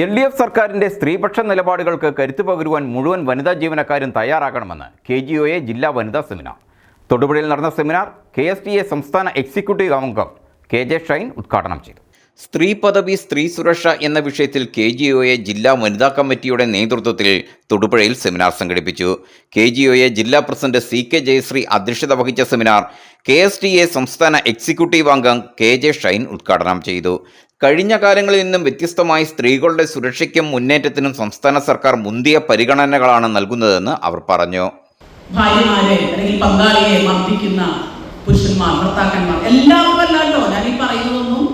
L D F സർക്കാരിന്റെ സ്ത്രീപക്ഷ നിലപാടുകൾക്ക് കരുത്തു പകരുവാൻ മുഴുവൻ വനിതാ ജീവനക്കാരും തയ്യാറാകണമെന്ന് കെ ജി ഒ എ ജില്ലാ വനിതാ സെമിനാർ. തൊടുപുഴയിൽ നടന്ന seminar K S T A സംസ്ഥാന എക്സിക്യൂട്ടീവ് അംഗം കെ ജെ ഷൈൻ ഉദ്ഘാടനം ചെയ്തു. സ്ത്രീ പദവി സ്ത്രീ സുരക്ഷ എന്ന വിഷയത്തിൽ കെ ജി ഒ എ ജില്ലാ വനിതാ കമ്മിറ്റിയുടെ നേതൃത്വത്തിൽ തൊടുപുഴയിൽ സെമിനാർ സംഘടിപ്പിച്ചു. കെ ജി ഒ എ ജില്ലാ പ്രസിഡന്റ് സി കെ ജയശ്രീ അധ്യക്ഷത വഹിച്ച seminar K S T A സംസ്ഥാന എക്സിക്യൂട്ടീവ് അംഗം കെ ജെ ഷൈൻ ഉദ്ഘാടനം ചെയ്തു. കഴിഞ്ഞ കാലങ്ങളിൽ നിന്നും വ്യത്യസ്തമായി സ്ത്രീകളുടെ സുരക്ഷയ്ക്കും മുന്നേറ്റത്തിനും സംസ്ഥാന സർക്കാർ മുന്തിയ പരിഗണനകളാണ് നൽകുന്നതെന്ന് അവർ പറഞ്ഞു. ഭാര്യമാരെ അല്ലെങ്കിൽ പങ്കാളിയെ മർദ്ദിക്കുന്ന പുരുഷന്മാർ ഭർത്താക്കന്മാർ എല്ലാവരും അല്ലാണ്ടോ ഞാൻ ഈ പറയുന്നതൊന്നും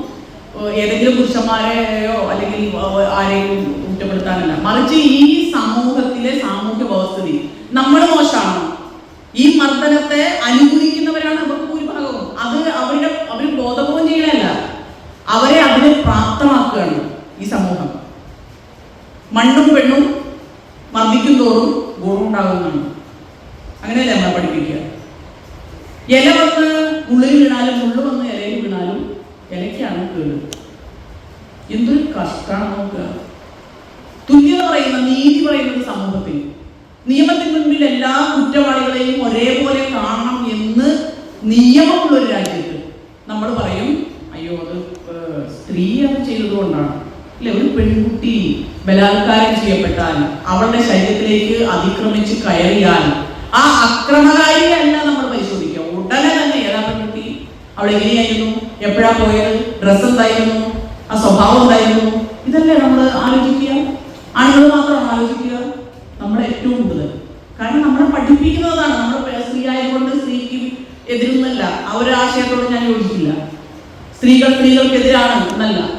ഏതെങ്കിലും പുരുഷന്മാരെയോ അല്ലെങ്കിൽ ആരെയും കുറ്റപ്പെടുത്താനല്ല. മറിച്ച് ഈ സമൂഹത്തിലെ സാമൂഹ്യ വ്യവസ്ഥിതി നമ്മൾ മോശമാണ് ഈ മർദ്ദനത്തെ അനുകൂലിക്കുന്നവരാണ് അവർ ഭൂരിഭാഗവും അത് അവരുടെ അവർ ബോധപൂർവം ചെയ്യലല്ല അവരെ അതിന് പ്രാപ്തമാക്കുകയാണ് ഈ സമൂഹം. മണ്ണും പെണ്ണും മർദ്ദിക്കും തോറും ഗുണമുണ്ടാകുന്നതാണ്. അങ്ങനെയല്ല നമ്മളെ പഠിപ്പിക്കുക? ഇല വന്ന് മുള്ളിൽ വീണാലും മുള്ളു വന്ന് ഇലയിൽ വീണാലും ഇലയ്ക്കാണ് കേട്. എന്തൊരു കഷ്ടമാണ് നോക്കുക. തുല്യത പറയുന്ന നീതി പറയുന്ന ഒരു സമൂഹത്തിൽ നിയമത്തിന് മുൻപിൽ എല്ലാ കുറ്റവാളികളെയും ഒരേപോലെ കാണണം എന്ന് നിയമമുള്ള ഒരു അത് ചെയ്തതുകൊണ്ടാണ്. അല്ലെ? ഒരു പെൺകുട്ടി ബലാത്കാരം ചെയ്യപ്പെട്ടാൽ അവളുടെ ശരീരത്തിലേക്ക് അതിക്രമിച്ച് കയറിയാൽ ആ അക്രമകാരിയല്ല നമ്മൾ പരിശോധിക്കുക. ഉടനെ തന്നെ ഏതാ പെൺകുട്ടി? അവൾ എങ്ങനെയായിരുന്നു? എപ്പോഴാ പോയത്? ഡ്രസ്സ് എന്തായിരുന്നു? ആ സ്വഭാവം എന്തായിരുന്നു? ഇതല്ലേ നമ്മൾ ആലോചിക്കുക. ആണുങ്ങൾ മാത്രമാണ് ആലോചിക്കുക. നമ്മുടെ ഏറ്റവും കൂടുതൽ. കാരണം നമ്മളെ പഠിപ്പിക്കുന്നതാണ്. നമ്മൾ സ്ത്രീ ആയതുകൊണ്ട് സ്ത്രീക്ക് എതിരൊന്നല്ല. ആ ഒരു ആശയത്തോട് ഞാൻ യോജിക്കില്ല. സ്ത്രീകൾ സ്ത്രീകൾക്കെതിരാണ് എന്നല്ല.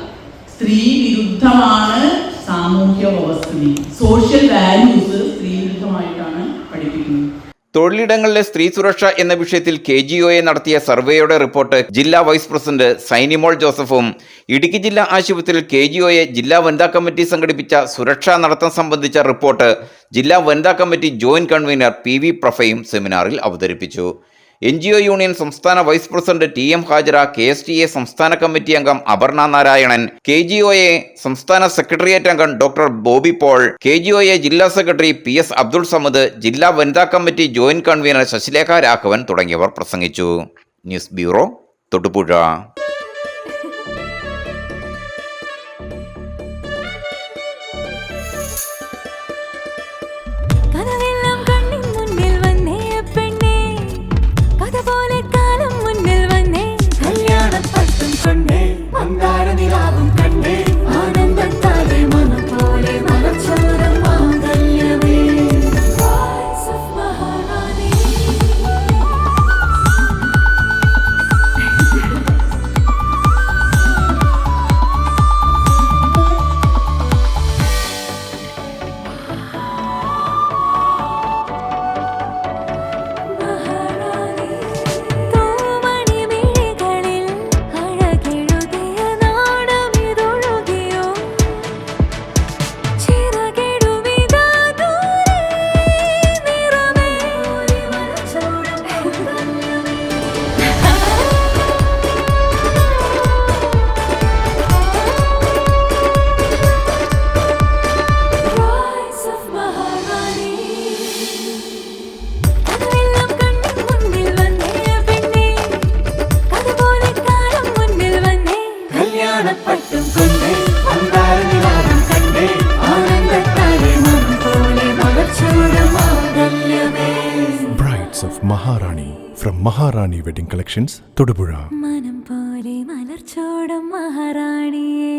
സ്ത്രീ വിരുദ്ധമാണ് സാമൂഹ്യ വ്യവസ്ഥിതി. സോഷ്യൽ വാല്യൂസ് സ്ത്രീ വിരുദ്ധമായിട്ടാണ് പഠിപ്പിക്കുന്നത്. തൊഴിലിടങ്ങളിലെ സ്ത്രീ സുരക്ഷ എന്ന വിഷയത്തിൽ കെ ജി ഒ എ നടത്തിയ സർവേയുടെ റിപ്പോർട്ട് ജില്ലാ വൈസ് പ്രസിഡന്റ് സൈനിമോൾ ജോസഫും ഇടുക്കി ജില്ലാ ആശുപത്രിയിൽ കെ ജി ഒ എ ജില്ലാ വനിതാ കമ്മിറ്റി സംഘടിപ്പിച്ച സുരക്ഷാ നടത്തം സംബന്ധിച്ച റിപ്പോർട്ട് ജില്ലാ വനിതാ committee joint convener P V പ്രഫയും സെമിനാറിൽ അവതരിപ്പിച്ചു. എൻ ജി ഒ യൂണിയൻ സംസ്ഥാന vice president T M Hajara K S T A സംസ്ഥാന കമ്മിറ്റി അംഗം Aparna Narayanan K G O A സംസ്ഥാന സെക്രട്ടേറിയറ്റ് അംഗം doctor Bobby Paul K G O A ജില്ലാ secretary P S Abdul Samad ജില്ലാ വനിതാ committee joint convener Sasilekha Raghavan തുടങ്ങിയവർ പ്രസംഗിച്ചു. News bureau Thodupuzha. Maharani from Maharani Wedding Collections, Todupuzha. മനം പോലെ മലർച്ചോടം മഹാറാണിയേ